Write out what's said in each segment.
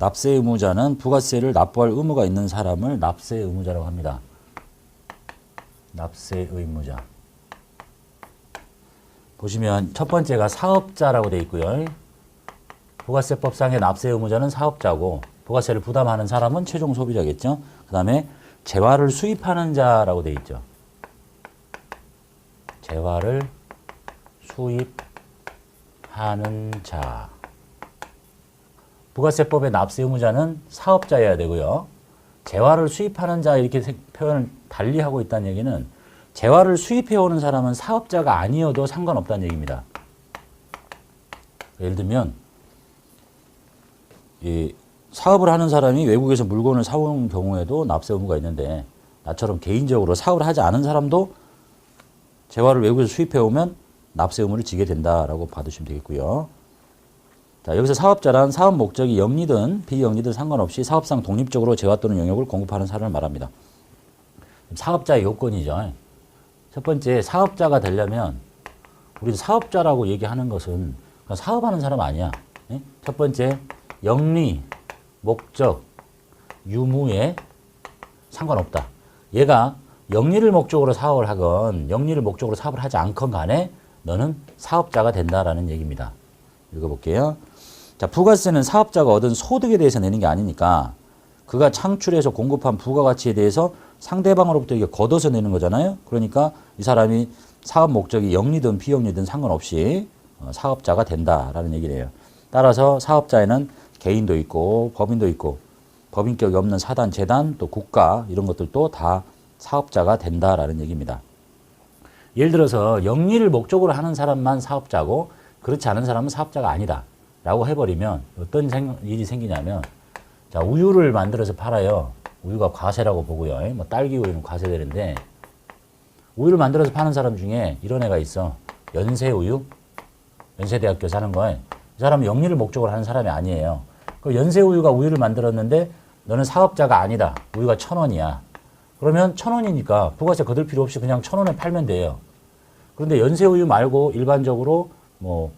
납세 의무자는 부가세를 납부할 의무가 있는 사람을 납세 의무자라고 합니다. 납세 의무자. 보시면 첫 번째가 사업자라고 돼 있고요. 부가세법상의 납세 의무자는 사업자고 부가세를 부담하는 사람은 최종 소비자겠죠. 그 다음에 재화를 수입하는 자라고 돼 있죠. 재화를 수입하는 자. 부가세법의 납세 의무자는 사업자여야 되고요. 재화를 수입하는 자 이렇게 세- 표현을 달리 하고 있다는 얘기는 재화를 수입해 오는 사람은 사업자가 아니어도 상관없다는 얘기입니다. 예를 들면 이 사업을 하는 사람이 외국에서 물건을 사오는 경우에도 납세 의무가 있는데 나처럼 개인적으로 사업을 하지 않은 사람도 재화를 외국에서 수입해 오면 납세 의무를 지게 된다라고 받으시면 되겠고요. 자, 여기서 사업자란 사업 목적이 영리든 비영리든 상관없이 사업상 독립적으로 재화 또는 영역을 공급하는 사람을 말합니다. 사업자의 요건이죠. 첫 번째 사업자가 되려면 우리 사업자라고 얘기하는 것은 사업하는 사람 아니야. 예? 첫 번째 영리, 목적, 유무에 상관없다. 얘가 영리를 목적으로 사업을 하건 영리를 목적으로 사업을 하지 않건 간에 너는 사업자가 된다라는 얘기입니다. 읽어볼게요. 자, 부가세는 사업자가 얻은 소득에 대해서 내는 게 아니니까 그가 창출해서 공급한 부가가치에 대해서 상대방으로부터 이게 걷어서 내는 거잖아요. 그러니까 이 사람이 사업 목적이 영리든 비영리든 상관없이 어, 사업자가 된다라는 얘기래요. 따라서 사업자에는 개인도 있고 법인도 있고 법인격이 없는 사단, 재단, 또 국가 이런 것들도 다 사업자가 된다라는 얘기입니다. 예를 들어서 영리를 목적으로 하는 사람만 사업자고 그렇지 않은 사람은 사업자가 아니다. 라고 해버리면 어떤 생- 일이 생기냐면 자, 우유를 만들어서 팔아요. 우유가 과세라고 보고요. 뭐 딸기 우유는 과세되는데 우유를 만들어서 파는 사람 중에 이런 애가 있어. 연세 우유? 연세대학교 사는 거에 이 사람은 영리를 목적으로 하는 사람이 아니에요. 그 연세 우유가 우유를 만들었는데 너는 사업자가 아니다. 우유가 천 원이야. 그러면 천 원이니까 부가세 거둘 필요 없이 그냥 천 원에 팔면 돼요. 그런데 연세 우유 말고 일반적으로 뭐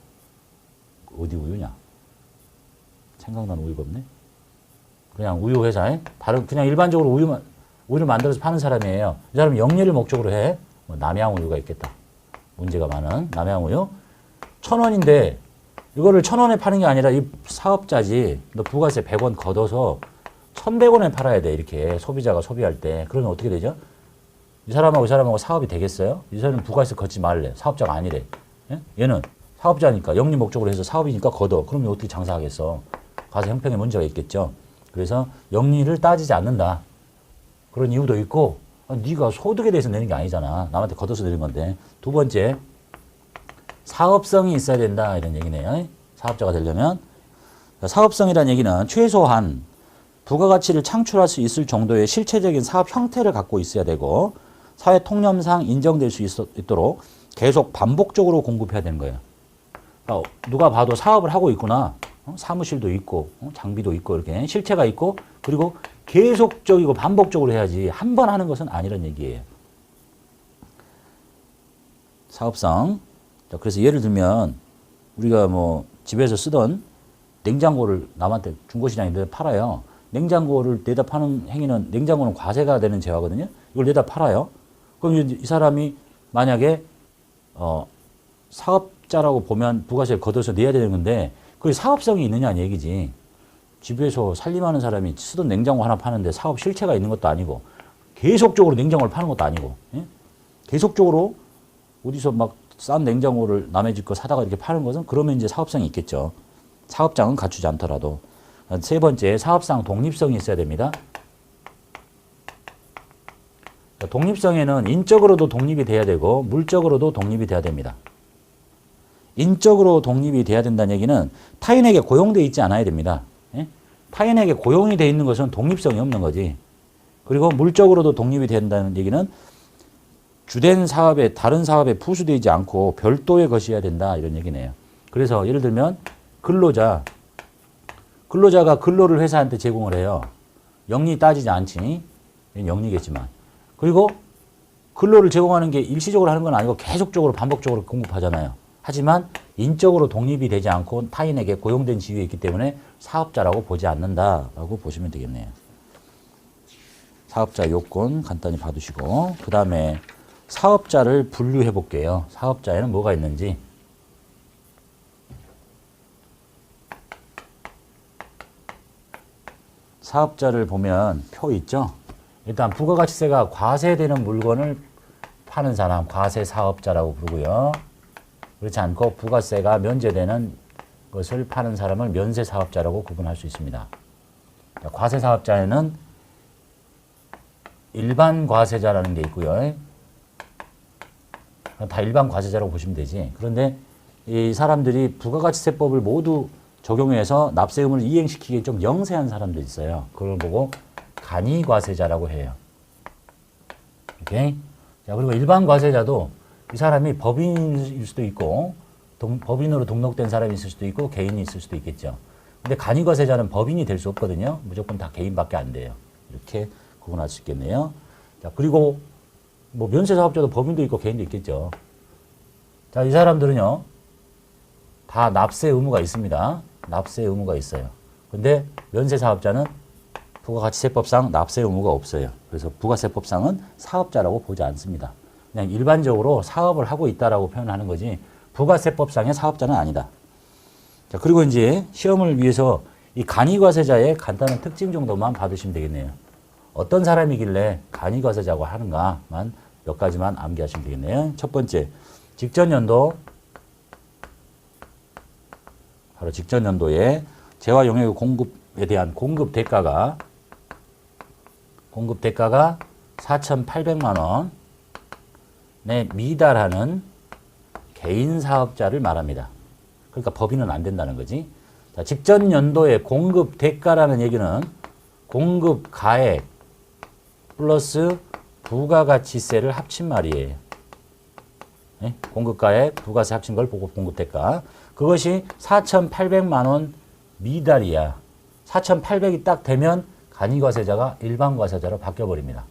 어디 우유냐? 생각나는 우유가 없네. 그냥 우유 회사에 다른 그냥 일반적으로 우유만 우유를 만들어서 파는 사람이에요. 이 사람은 영리를 목적으로 해. 뭐 남양 우유가 있겠다. 문제가 많은 남양 우유 천 원인데 이거를 천 원에 파는 게 아니라 이 사업자지. 너 부가세 100원 걷어서 1,100원에 팔아야 돼. 이렇게 소비자가 소비할 때. 그러면 어떻게 되죠? 이 사람하고 이 사람하고 사업이 되겠어요? 이 사람은 부가세 걷지 말래. 사업자가 아니래. 예? 얘는 사업자니까 영리 목적으로 해서 사업이니까 걷어. 그러면 어떻게 장사하겠어? 가서 형평에 문제가 있겠죠. 그래서 영리를 따지지 않는다. 그런 이유도 있고 아, 네가 소득에 대해서 내는 게 아니잖아. 남한테 걷어서 내는 건데. 두 번째 사업성이 있어야 된다 이런 얘기네요. 사업자가 되려면 사업성이라는 얘기는 최소한 부가가치를 창출할 수 있을 정도의 실체적인 사업 형태를 갖고 있어야 되고 사회 통념상 인정될 수 있, 있도록 계속 반복적으로 공급해야 되는 거예요. 그러니까 누가 봐도 사업을 하고 있구나. 어? 사무실도 있고 어? 장비도 있고 이렇게 실체가 있고 그리고 계속적이고 반복적으로 해야지 한 번 하는 것은 아니란 얘기예요. 사업성. 자, 그래서 예를 들면 우리가 뭐 집에서 쓰던 냉장고를 남한테 중고시장에 팔아요. 냉장고를 내다 파는 행위는 냉장고는 과세가 되는 재화거든요. 이걸 내다 팔아요. 그럼 이 사람이 만약에 어, 사업 자라고 보면 부가세를 걷어서 내야 되는 건데 그게 사업성이 있느냐는 얘기지. 집에서 살림하는 사람이 쓰던 냉장고 하나 파는데 사업 실체가 있는 것도 아니고 계속적으로 냉장고를 파는 것도 아니고 예? 계속적으로 어디서 막 싼 냉장고를 남의 집 거 사다가 이렇게 파는 것은 그러면 이제 사업성이 있겠죠. 사업장은 갖추지 않더라도. 세 번째, 사업상 독립성이 있어야 됩니다. 독립성에는 인적으로도 독립이 돼야 되고 물적으로도 독립이 돼야 됩니다. 인적으로 독립이 돼야 된다는 얘기는 타인에게 고용돼 있지 않아야 됩니다. 예? 타인에게 고용이 돼 있는 것은 독립성이 없는 거지. 그리고 물적으로도 독립이 된다는 얘기는 주된 사업에 다른 사업에 부수되지 않고 별도의 것이어야 된다 이런 얘기네요. 그래서 예를 들면 근로자 근로자가 근로를 회사한테 제공을 해요. 영리 따지지 않지. 영리겠지만. 그리고 근로를 제공하는 게 일시적으로 하는 건 아니고 계속적으로 반복적으로 공급하잖아요. 하지만 인적으로 독립이 되지 않고 타인에게 고용된 지위에 있기 때문에 사업자라고 보지 않는다라고 보시면 되겠네요. 사업자 요건 간단히 봐두시고 그 다음에 사업자를 분류해 볼게요. 사업자에는 뭐가 있는지 사업자를 보면 표 있죠. 일단 부가가치세가 과세되는 물건을 파는 사람 과세 사업자라고 부르고요. 그렇지 않고 부가세가 면제되는 것을 파는 사람을 면세 사업자라고 구분할 수 있습니다. 자, 과세 사업자에는 일반 과세자라는 게 있고요. 다 일반 과세자라고 보시면 되지. 그런데 이 사람들이 부가가치세법을 모두 적용해서 납세 의무를 이행시키기에 좀 영세한 사람들이 있어요. 그걸 보고 간이 과세자라고 해요. 오케이? 자, 그리고 일반 과세자도 이 사람이 법인일 수도 있고 동- 법인으로 등록된 사람이 있을 수도 있고 개인이 있을 수도 있겠죠. 근데 간이과세자는 법인이 될 수 없거든요. 무조건 다 개인밖에 안 돼요. 이렇게 구분할 수 있겠네요. 자, 그리고 뭐 면세 사업자도 법인도 있고 개인도 있겠죠. 자, 이 사람들은요. 다 납세 의무가 있습니다. 납세 의무가 있어요. 근데 면세 사업자는 부가가치세법상 납세 의무가 없어요. 그래서 부가세법상은 사업자라고 보지 않습니다. 그냥 일반적으로 사업을 하고 있다라고 표현하는 거지 부가세법상의 사업자는 아니다. 자, 그리고 이제 시험을 위해서 이 간이과세자의 간단한 특징 정도만 받으시면 되겠네요. 어떤 사람이길래 간이과세자고 하는가만 몇 가지만 암기하시면 되겠네요. 첫 번째, 직전 연도 바로 직전 연도에 재화 용역 공급에 대한 공급 대가가 공급 대가가 4,800만 원에 미달하는 개인 사업자를 말합니다. 그러니까 법인은 안 된다는 거지. 자, 직전 연도의 공급 대가라는 얘기는 공급 가액 플러스 부가가치세를 합친 말이에요. 예? 공급가액, 부가세 합친 걸 보고 공급 대가. 그것이 4,800만 원 미달이야. 4,800이 딱 되면 간이과세자가 일반과세자로 바뀌어버립니다.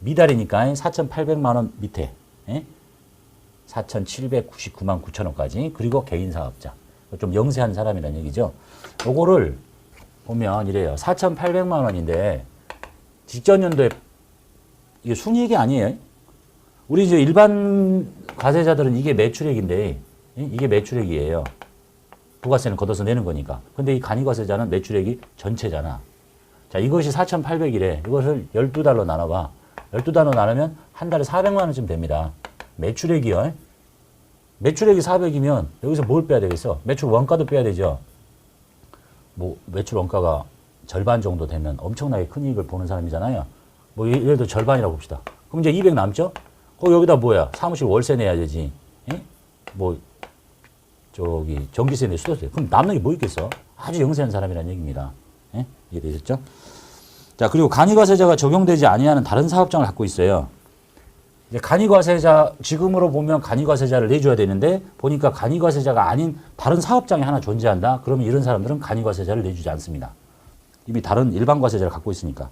미달이니까 4,800만 원 밑에 예? 4,799만 9천 원까지 그리고 개인 사업자 좀 영세한 사람이라는 얘기죠. 요거를 보면 이래요. 4,800만 원인데 직전 연도에 이게 순이익이 아니에요. 우리 이제 일반 과세자들은 이게 매출액인데 예? 이게 매출액이에요. 부가세는 걷어서 내는 거니까. 근데 이 간이과세자는 매출액이 전체잖아. 자, 이것이 4,800이래. 이것을 12달로 나눠봐. 12달로 나누면 한 달에 400만 원쯤 됩니다. 매출액이요. 매출액이 400이면 여기서 뭘 빼야 되겠어? 매출 원가도 빼야 되죠. 뭐 매출 원가가 절반 정도 되면 엄청나게 큰 이익을 보는 사람이잖아요. 뭐 예- 예를 들어 절반이라고 봅시다. 그럼 이제 200 남죠? 그 여기다 뭐야? 사무실 월세 내야 되지. 예? 뭐 저기 전기세 낼 수도 있어요. 그럼 남는 게 뭐 있겠어? 아주 영세한 사람이라는 얘기입니다. 예? 이해되셨죠? 자, 그리고 간이과세자가 적용되지 아니하는 다른 사업장을 갖고 있어요. 이제 간이과세자 지금으로 보면 간이과세자를 내줘야 되는데 보니까 간이과세자가 아닌 다른 사업장이 하나 존재한다. 그러면 이런 사람들은 간이과세자를 내주지 않습니다. 이미 다른 일반 과세자를 갖고 있으니까.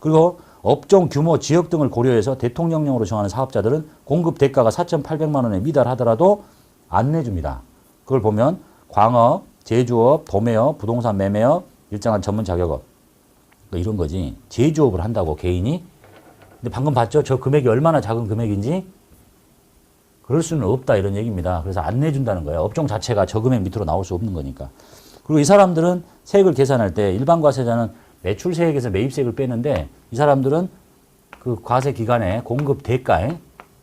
그리고 업종 규모, 지역 등을 고려해서 대통령령으로 정하는 사업자들은 공급 대가가 4,800만 원에 미달하더라도 안 내줍니다. 그걸 보면 광업, 제조업, 도매업, 부동산 매매업, 일정한 전문 자격업 뭐 이런 거지. 제조업을 한다고 개인이. 근데 방금 봤죠? 저 금액이 얼마나 작은 금액인지 그럴 수는 없다 이런 얘기입니다. 그래서 안 내준다는 거예요. 업종 자체가 저 금액 밑으로 나올 수 없는 거니까. 그리고 이 사람들은 세액을 계산할 때 일반 과세자는 매출 세액에서 매입세액을 빼는데 이 사람들은 그 과세 기간에 공급 대가에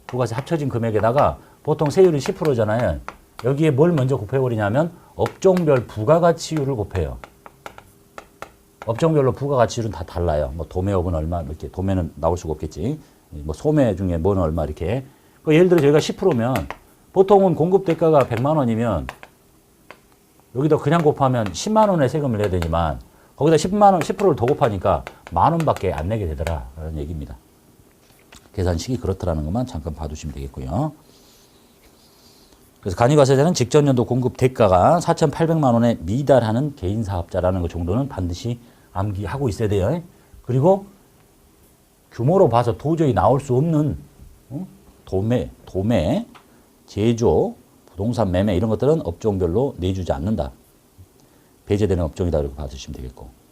부가세 합쳐진 금액에다가 보통 세율이 10%잖아요. 여기에 뭘 먼저 곱해버리냐면 업종별 부가가치율을 곱해요. 업종별로 부가가치율은 다 달라요. 뭐 도매업은 얼마 이렇게 도매는 나올 수가 없겠지. 뭐 소매 중에 뭐는 얼마 이렇게. 그 예를 들어 저희가 10%면 보통은 공급 대가가 100만 원이면 여기다 그냥 곱하면 10만 원의 세금을 내야 되지만 거기다 10만 원 10%를 더 곱하니까 만 원밖에 안 내게 되더라라는 얘기입니다. 계산식이 그렇더라는 것만 잠깐 봐두시면 되겠고요. 그래서 간이과세자는 직전 연도 공급 대가가 4,800만 원에 미달하는 개인 사업자라는 것 정도는 반드시 암기하고 있어야 돼요. 그리고 규모로 봐서 도저히 나올 수 없는 어? 도매, 도매, 제조, 부동산 매매 이런 것들은 업종별로 내주지 않는다. 배제되는 업종이다. 이렇게 봐주시면 되겠고.